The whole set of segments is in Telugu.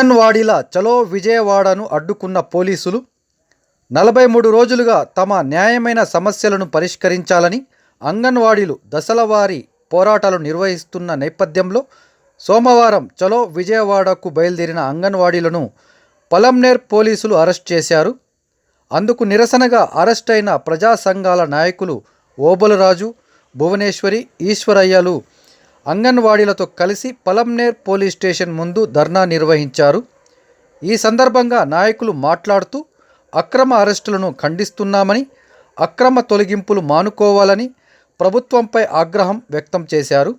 అంగన్వాడీల చలో విజయవాడను అడ్డుకున్న పోలీసులు నలభై మూడు రోజులుగా తమ న్యాయమైన సమస్యలను పరిష్కరించాలని అంగన్వాడీలు దశలవారీ పోరాటాలు నిర్వహిస్తున్న నేపథ్యంలో సోమవారం చలో విజయవాడకు బయలుదేరిన అంగన్వాడీలను పలంనేర్ పోలీసులు అరెస్ట్ చేశారు. అందుకు నిరసనగా అరెస్ట్ అయిన ప్రజా సంఘాల నాయకులు ఓబులరాజు భువనేశ్వరి ఈశ్వరయ్యలు అంగన్వాడీలతో కలిసి పలంనేర్ పోలీస్ స్టేషన్ ముందు ధర్నా నిర్వహించారు. ఈ సందర్భంగా నాయకులు మాట్లాడుతూ అక్రమ అరెస్టులను ఖండిస్తున్నామని అక్రమ తొలగింపులు మానుకోవాలని ప్రభుత్వంపై ఆగ్రహం వ్యక్తం చేశారు.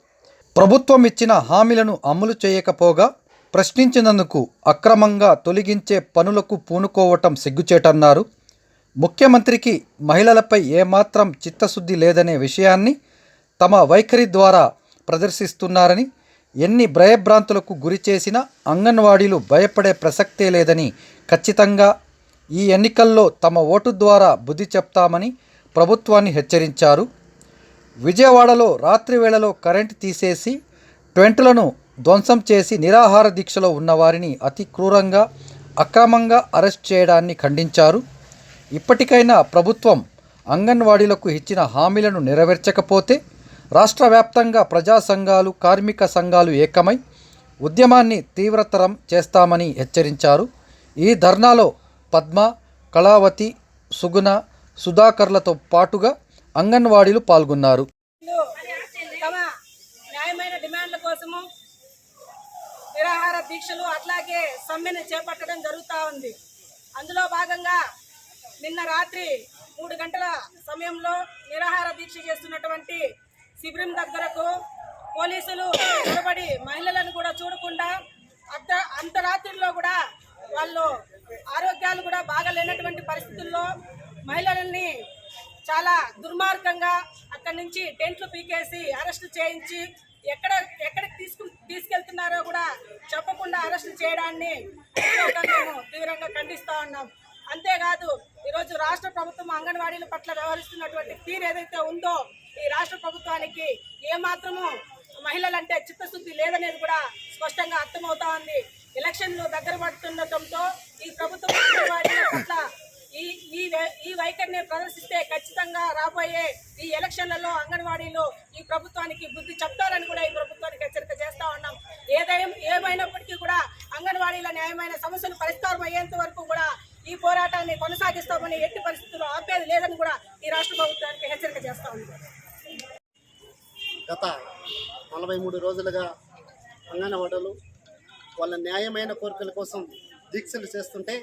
ప్రభుత్వం ఇచ్చిన హామీలను అమలు చేయకపోగా ప్రశ్నించినందుకు అక్రమంగా తొలగించే పనులకు పూనుకోవటం సిగ్గుచేటన్నారు. ముఖ్యమంత్రికి మహిళలపై ఏమాత్రం చిత్తశుద్ధి లేదనే విషయాన్ని తమ వైఖరి ద్వారా ప్రదర్శిస్తున్నారని ఎన్ని భయభ్రాంతులకు గురి చేసినా అంగన్వాడీలు భయపడే ప్రసక్తే లేదని ఖచ్చితంగా ఈ ఎన్నికల్లో తమ ఓటు ద్వారా బుద్ధి చెప్తామని ప్రభుత్వాన్ని హెచ్చరించారు. విజయవాడలో రాత్రి వేళలో కరెంట్ తీసేసి ట్వెంట్లను ధ్వంసం చేసి నిరాహార దీక్షలో ఉన్నవారిని అతి క్రూరంగా అక్రమంగా అరెస్ట్ చేయడాన్ని ఖండించారు. ఇప్పటికైనా ప్రభుత్వం అంగన్వాడీలకు ఇచ్చిన హామీలను నెరవేర్చకపోతే రాష్ట్ర వ్యాప్తంగా ప్రజా సంఘాలు కార్మిక సంఘాలు ఏకమై ఉద్యమాన్ని తీవ్రతరం చేస్తామని హెచ్చరించారు. ఈ ధర్నాలో పద్మ కళావతి సుగుణ సుధాకర్లతో పాటుగా అంగన్వాడీలు పాల్గొన్నారు. న్యాయమైన డిమాండ్ల కోసము నిరాహార దీక్షలు అట్లాగే సమ్మెను చేపట్టడం జరుగుతూ ఉంది. అందులో భాగంగా నిన్న రాత్రి మూడు గంటల సమయంలో నిరాహార దీక్ష చేస్తున్నటువంటి శిబిరం దగ్గరకు పోలీసులు నిలబడి మహిళలను కూడా చూడకుండా అర్ధ అంతరాత్రిలో కూడా వాళ్ళు ఆరోగ్యాలు కూడా బాగాలేనటువంటి పరిస్థితుల్లో మహిళలని చాలా దుర్మార్గంగా అక్కడి నుంచి టెంట్లు పీకేసి అరెస్టు చేయించి ఎక్కడ ఎక్కడికి తీసుకు తీసుకెళ్తున్నారో కూడా చెప్పకుండా అరెస్టు చేయడాన్ని మేము తీవ్రంగా ఖండిస్తూ ఉన్నాం. అంతేకాదు ఈరోజు రాష్ట్ర ప్రభుత్వం అంగన్వాడీల పట్ల వ్యవహరిస్తున్నటువంటి తీరు ఏదైతే ఉందో ఈ రాష్ట్ర ప్రభుత్వానికి ఏమాత్రము మహిళలంటే చిత్తశుద్ధి లేదనేది కూడా స్పష్టంగా అర్థమవుతా ఉంది. ఎలక్షన్లు దగ్గర పడుతుండటంతో ఈ ప్రభుత్వం వారి పట్ల ఈ ఈ ఈ వైఖరిని ప్రదర్శిస్తే ఖచ్చితంగా రాబోయే ఈ ఎలక్షన్లలో అంగన్వాడీలు ఈ ప్రభుత్వానికి బుద్ధి చెప్తారని కూడా ఈ ప్రభుత్వానికి హెచ్చరిక చేస్తా ఉన్నాం. ఏదై ఏమైనప్పటికీ కూడా అంగన్వాడీల న్యాయమైన సమస్యలు పరిష్కారం అయ్యేంత వరకు కూడా ఈ పోరాటాన్ని కొనసాగిస్తామని ఎట్టి పరిస్థితుల్లో ఆపేది లేదని కూడా ఈ రాష్ట్ర ప్రభుత్వానికి హెచ్చరిక చేస్తా ఉన్నాం గత నలభై మూడు రోజులుగా అంగన్వాడలు వాళ్ళ న్యాయమైన కోరికల కోసం దీక్షలు చేస్తుంటే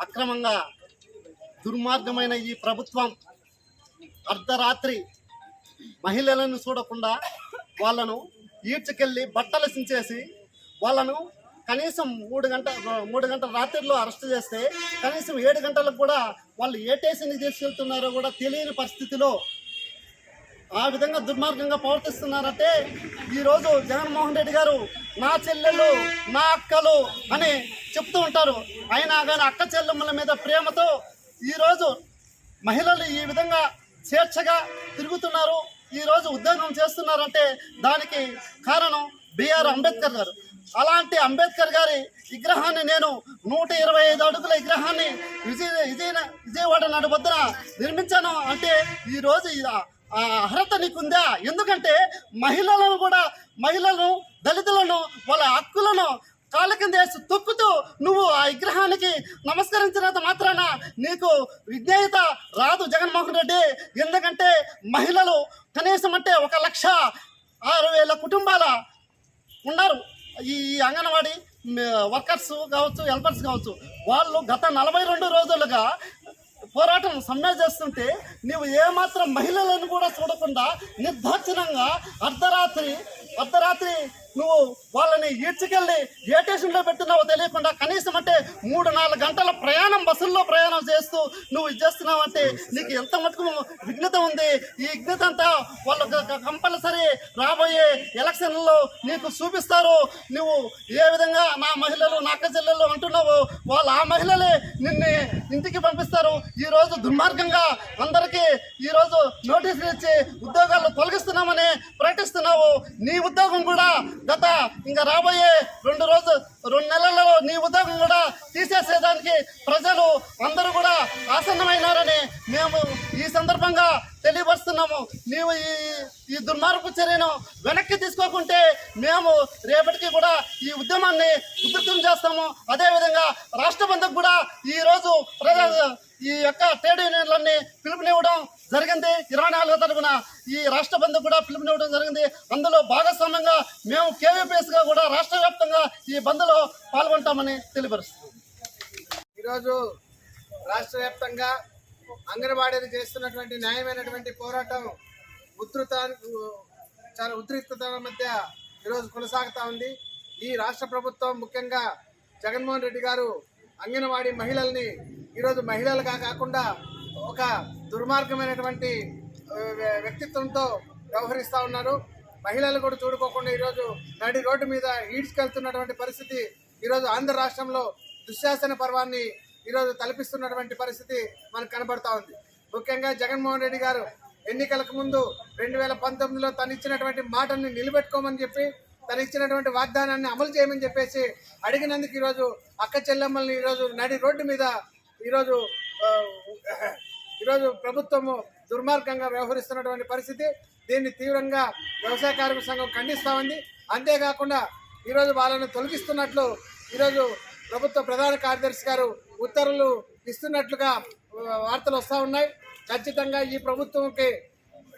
అక్రమంగా దుర్మార్గమైన ఈ ప్రభుత్వం అర్ధరాత్రి మహిళలను చూడకుండా వాళ్ళను ఈడ్చుకెళ్ళి బట్టలు సించేసి వాళ్ళను కనీసం మూడు గంట మూడు గంటల రాత్రిలో అరెస్ట్ చేస్తే కనీసం ఏడు గంటలకు కూడా వాళ్ళు ఏ స్టేషన్కి తీసుకెళ్తున్నారో కూడా తెలియని పరిస్థితిలో ఆ విధంగా దుర్మార్గంగా ప్రవర్తిస్తున్నారంటే ఈరోజు జగన్మోహన్ రెడ్డి గారు నా చెల్లెలు నా అక్కలు అని చెప్తూ ఉంటారు. అయినా కానీ అక్క చెల్లెమ్మల మీద ప్రేమతో ఈరోజు మహిళలు ఈ విధంగా స్వేచ్ఛగా తిరుగుతున్నారు. ఈరోజు ఉద్యోగం చేస్తున్నారంటే దానికి కారణం బిఆర్ అంబేద్కర్ గారు. అలాంటి అంబేద్కర్ గారి విగ్రహాన్ని నేను నూట ఇరవై ఐదు అడుగుల విగ్రహాన్ని విజయ విజయ విజయవాడ నడుబొద్దున నిర్మించాను అంటే ఈరోజు ఇలా అర్హత నీకుందా? ఎందుకంటే మహిళలను కూడా మహిళలను దళితులను వాళ్ళ హక్కులను కాళ్ళ కింద వేసి తొక్కుతూ నువ్వు ఆ విగ్రహానికి నమస్కరించినంత మాత్రాన నీకు విజ్ఞేయత రాదు జగన్మోహన్ రెడ్డి. ఎందుకంటే మహిళలు కనీసం అంటే ఒక లక్ష ఆరు వేల కుటుంబాల ఉన్నారు. ఈ అంగన్వాడీ వర్కర్స్ కావచ్చు హెల్పర్స్ కావచ్చు. వాళ్ళు గత నలభై రెండు రోజులుగా పోరాటం సమ్మె చేస్తుంటే నీవు ఏమాత్రం మహిళలను కూడా చూడకుండా నిర్దాక్షిణంగా అర్ధరాత్రి అర్ధరాత్రి నువ్వు వాళ్ళని ఈడ్చుకెళ్ళి ఏ స్టేషన్లో పెట్టున్నావో తెలియకుండా కనీసం అంటే మూడు నాలుగు గంటల ప్రయాణం బస్సుల్లో ప్రయాణం చేస్తూ నువ్వు ఇది చేస్తున్నావు అంటే నీకు ఎంత మటుకు విఘ్నత ఉంది? ఈ విఘ్నత అంతా వాళ్ళు కంపల్సరీ రాబోయే ఎలక్షన్లలో నీకు చూపిస్తారు. నువ్వు ఏ విధంగా నా మహిళలు నా అక్క అంటున్నావు వాళ్ళు ఆ మహిళలే నిన్ను ఇంటికి పంపిస్తారు. ఈ రోజు దుర్మార్గంగా అందరికీ ఈరోజు నోటీసులు ఇచ్చి ఉద్యోగాలు తొలగిస్తున్నామని ప్రకటిస్తున్నావు. నీ ఉద్యోగం కూడా గత ఇంకా రాబోయే రెండు రోజు రెండు నెలలలో నీ ఉద్యోగం కూడా తీసేసేదానికి ప్రజలు అందరూ కూడా ఆసన్నమైనారని మేము ఈ సందర్భంగా తెలియపరుస్తున్నాము. నీవు ఈ ఈ దుర్మార్పు చర్యను వెనక్కి తీసుకోకుంటే మేము రేపటికి కూడా ఈ ఉద్యమాన్ని ఉధృతం చేస్తాము. అదేవిధంగా రాష్ట్ర బంధుకు కూడా ఈ రోజు ప్రజా ఈ యొక్క ట్రేడ్ యూనియన్లన్నీ పిలుపునివ్వడం జరిగింది. ఇరవై నాలుగో తరపున ఈ రాష్ట్ర బంధు కూడా పిలుపునివ్వడం జరిగింది. అందులో భాగస్వామ్యంగా మేము కేవీపీఎస్గా కూడా రాష్ట్ర వ్యాప్తంగా ఈ బంద్లో పాల్గొంటామని తెలియపరుస్తుంది ఈరోజు రాష్ట్ర వ్యాప్తంగా అంగన్వాడీలు చేస్తున్నటువంటి న్యాయమైనటువంటి పోరాటం ఉధృత చాలా ఉద్రిక్తత మధ్య ఈరోజు కొనసాగుతా ఉంది. ఈ రాష్ట్ర ప్రభుత్వం ముఖ్యంగా జగన్మోహన్ రెడ్డి గారు అంగన్వాడీ మహిళల్ని ఈరోజు మహిళలుగా కాకుండా ఒక దుర్మార్గమైనటువంటి వ్య- వ్యక్తిత్వంతో వ్యవహరిస్తూ ఉన్నారు. మహిళలు కూడా చూడుకోకుండా ఈరోజు నడి రోడ్డు మీద ఈడ్చుకెళ్తున్నటువంటి పరిస్థితి ఈరోజు ఆంధ్ర రాష్ట్రంలో దుశ్శాసన పర్వాన్ని ఈరోజు తలపిస్తున్నటువంటి పరిస్థితి మనకు కనబడతా ఉంది. ముఖ్యంగా జగన్మోహన్ రెడ్డి గారు ఎన్నికలకు ముందు రెండు వేల పంతొమ్మిదిలో తను ఇచ్చినటువంటి మాటని నిలబెట్టుకోమని చెప్పి తను ఇచ్చినటువంటి వాగ్దానాన్ని అమలు చేయమని చెప్పేసి అడిగినందుకు ఈరోజు అక్క చెల్లెమ్మల్ని ఈరోజు నడి రోడ్డు మీద ఈరోజు ఈరోజు ప్రభుత్వము దుర్మార్గంగా వ్యవహరిస్తున్నటువంటి పరిస్థితి. దీన్ని తీవ్రంగా వ్యవసాయ కార్మిక సంఘం ఖండిస్తూ ఉంది. అంతేకాకుండా ఈరోజు వాళ్ళను తొలగిస్తున్నట్లు ఈరోజు ప్రభుత్వ ప్రధాన కార్యదర్శి గారు ఉత్తర్వులు ఇస్తున్నట్లుగా వార్తలు వస్తూ ఉన్నాయి. ఖచ్చితంగా ఈ ప్రభుత్వంకి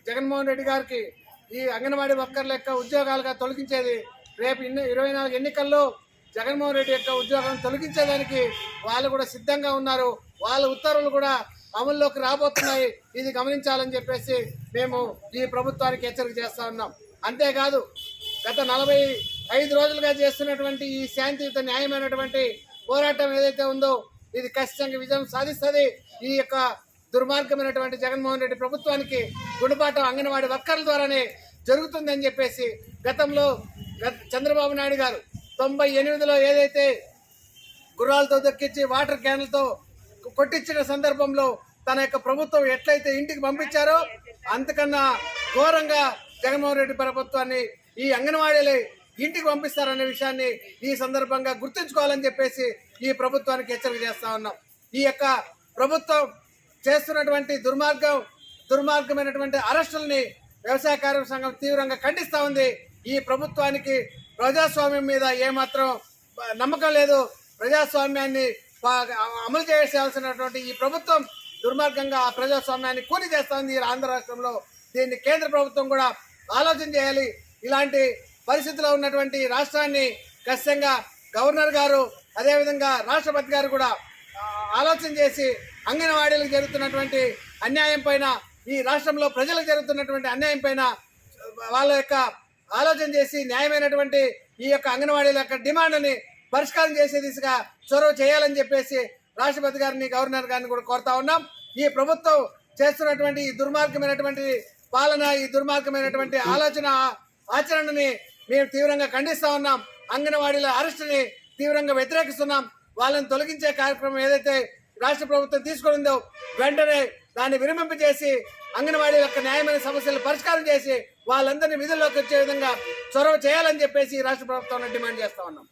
జగన్మోహన్ రెడ్డి గారికి ఈ అంగన్వాడీ వర్కర్ల యొక్క ఉద్యోగాలుగా తొలగించేది రేపు ఇన్ని ఇరవై నాలుగు ఎన్నికల్లో జగన్మోహన్ రెడ్డి యొక్క ఉద్యోగం తొలగించేదానికి వాళ్ళు కూడా సిద్ధంగా ఉన్నారు. వాళ్ళ ఉత్తర్వులు కూడా అమల్లోకి రాబోతున్నాయి. ఇది గమనించాలని చెప్పేసి మేము ఈ ప్రభుత్వానికి హెచ్చరిక చేస్తా ఉన్నాం. అంతేకాదు గత నలభై ఐదు రోజులుగా చేస్తున్నటువంటి ఈ శాంతియుత న్యాయమైనటువంటి పోరాటం ఏదైతే ఉందో ఇది ఖచ్చితంగా విజయం సాధిస్తుంది. ఈ యొక్క దుర్మార్గమైనటువంటి జగన్మోహన్ రెడ్డి ప్రభుత్వానికి గుణపాఠం అంగన్వాడీ వర్కర్ల ద్వారానే జరుగుతుందని చెప్పేసి గతంలో గత- చంద్రబాబు నాయుడు గారు తొంభై ఎనిమిదిలో ఏదైతే గుర్రాలతో దక్కించి వాటర్ క్యాన్లతో కొట్టించిన సందర్భంలో తన యొక్క ప్రభుత్వం ఎట్లయితే ఇంటికి పంపించారో అంతకన్నా ఘోరంగా జగన్మోహన్ రెడ్డి ప్రభుత్వాన్ని ఈ అంగన్వాడీలు ఇంటికి పంపిస్తారనే విషయాన్ని ఈ సందర్భంగా గుర్తుంచుకోవాలని చెప్పేసి ఈ ప్రభుత్వానికి హెచ్చరిక చేస్తా ఉన్నాం. ఈ యొక్క ప్రభుత్వం చేస్తున్నటువంటి దుర్మార్గం దుర్మార్గమైనటువంటి అరెస్టుల్ని వ్యవసాయ కార్మిక సంఘం తీవ్రంగా ఖండిస్తూ ఉంది. ఈ ప్రభుత్వానికి ప్రజాస్వామ్యం మీద ఏమాత్రం నమ్మకం లేదు. ప్రజాస్వామ్యాన్ని అమలు చేయాల్సినటువంటి ఈ ప్రభుత్వం దుర్మార్గంగా ఆ ప్రజాస్వామ్యాన్ని కూని చేస్తుంది. ఈ ఆంధ్ర రాష్ట్రంలో దీన్ని కేంద్ర ప్రభుత్వం కూడా ఆలోచన చేయాలి. ఇలాంటి పరిస్థితిలో ఉన్నటువంటి రాష్ట్రాన్ని ఖచ్చితంగా గవర్నర్ గారు అదేవిధంగా రాష్ట్రపతి గారు కూడా ఆలోచన చేసి అంగన్వాడీలకు జరుగుతున్నటువంటి అన్యాయం పైన ఈ రాష్ట్రంలో ప్రజలకు జరుగుతున్నటువంటి అన్యాయం పైన వాళ్ళ యొక్క ఆలోచన చేసి న్యాయమైనటువంటి ఈ యొక్క అంగన్వాడీల యొక్క డిమాండ్ని పరిష్కారం చేసే దిశగా చొరవ చేయాలని చెప్పేసి రాష్ట్రపతి గారిని గవర్నర్ గారిని కూడా కోరుతా ఉన్నాం. ఈ ప్రభుత్వం చేస్తున్నటువంటి ఈ దుర్మార్గమైనటువంటి పాలన ఈ దుర్మార్గమైనటువంటి ఆలోచన ఆచరణని మేము తీవ్రంగా ఖండిస్తా ఉన్నాం. అంగన్వాడీల అరెస్టుని తీవ్రంగా వ్యతిరేకిస్తున్నాం. వాళ్ళని తొలగించే కార్యక్రమం ఏదైతే రాష్ట్ర ప్రభుత్వం తీసుకునిందో వెంటనే దాన్ని విరమింపజేసి అంగన్వాడీల యొక్క న్యాయమైన సమస్యలు పరిష్కారం చేసి వాళ్ళందరినీ విధుల్లోకి వచ్చే విధంగా చొరవ చేయాలని చెప్పేసి రాష్ట్ర ప్రభుత్వాన్ని డిమాండ్ చేస్తా ఉన్నాం.